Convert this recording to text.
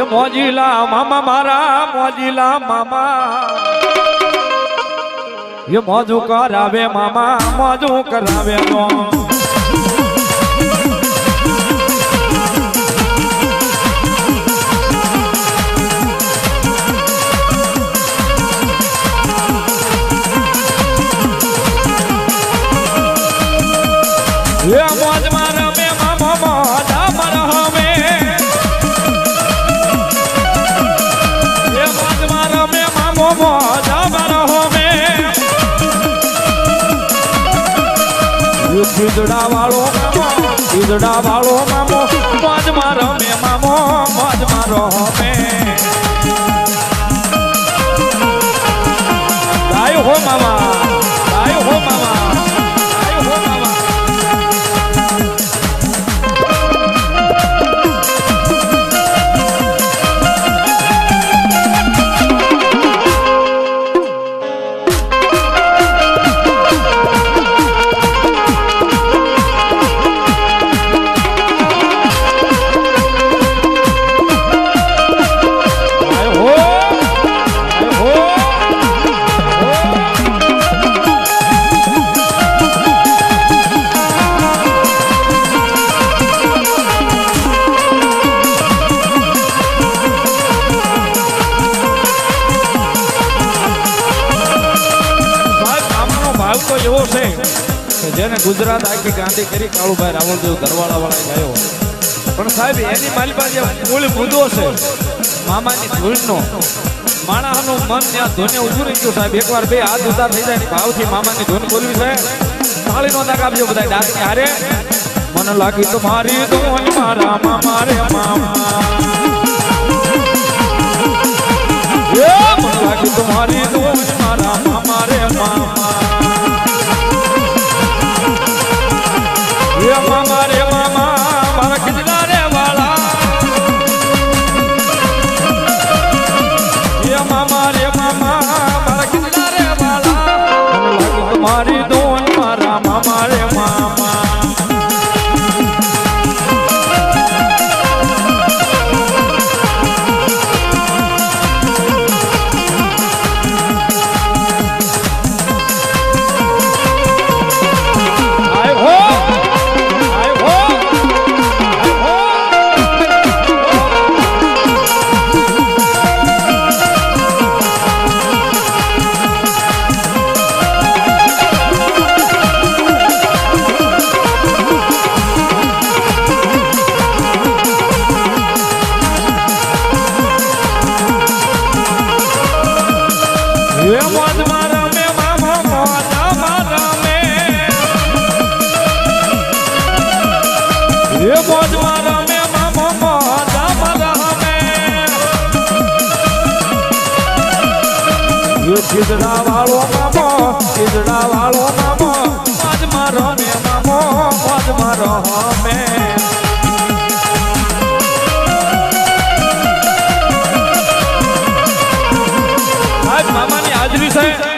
એ મોજીલા મામા મારા મોજીલા મામા. એ મોજું કરાવે મામા મોજું કરાવે નો એ મોજામાં રહમે એ ખીજડા વાળો ખીજડા વાળો મામો મોજમાં રમે મામો મોજમાં રહમે ગાયો હો મામા છે. કે જેને ગુજરાત આખી ગાંધી કરી, કાળુભાઈ રાવણદેવ દરવાળા વાળા ગાયો. પણ સાહેબ, એની મારી પાસે મૂળ મુદ્દો છે. મામાની ધૂળનો. માણસનું મન ત્યાં ધોને ઉજુરી ગયું સાહેબ. એકવાર બે હાથ ઉધાર થઈ જાય ભાવથી મામાની ધૂન બોલવી છે. તાળીનો દાગ આપજો બધા ડાકની હારે. મને લાગી તો મારી ધૂન, મારા મામા રે મામા. મને લાગી તો મારી ધૂન. મારા ખીજડા વાળો મામો ખીજડા વાળો મામો આજ મારો ને મામો. મોજમાં રમે 三.